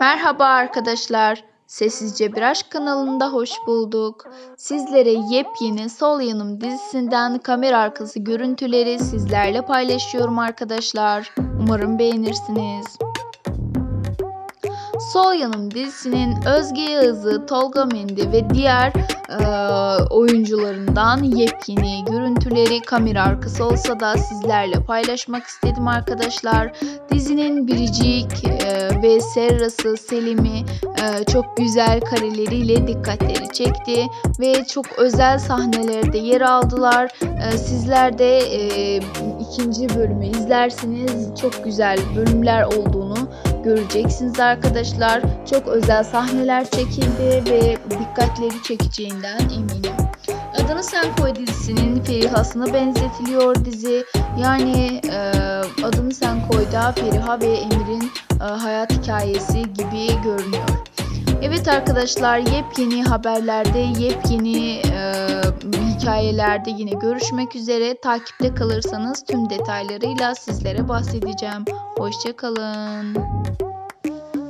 Merhaba arkadaşlar. Sessizce Bir Aşk kanalında hoş bulduk. Sizlere yepyeni Sol Yanım dizisinden kamera arkası görüntüleri sizlerle paylaşıyorum arkadaşlar. Umarım beğenirsiniz. Sol dizisinin Özge Yağız'ı, Tolga Mendi ve diğer eee, oyuncularından yepyeni görüntüleri kamera arkası olsa da sizlerle paylaşmak istedim arkadaşlar. Dizinin Biricik eee, ve Serrası Selim'i çok güzel kareleriyle dikkatleri çekti ve çok özel sahnelerde yer aldılar. Eee, sizler de eee, ikinci bölümü izlersiniz çok güzel bölümler olduğunu göreceksiniz arkadaşlar. Çok özel sahneler çekildi ve dikkatleri çekeceğinden eminim. Adını Sen Koy dizisinin Feriha'sına benzetiliyor dizi. Yani e, Adını Sen Koy'da Feriha ve Emir'in e, hayat hikayesi gibi görünüyor. Evet arkadaşlar yepyeni haberlerde, yepyeni e, hikayelerde yine görüşmek üzere. Takipte kalırsanız tüm detaylarıyla sizlere bahsedeceğim. Hoşçakalın.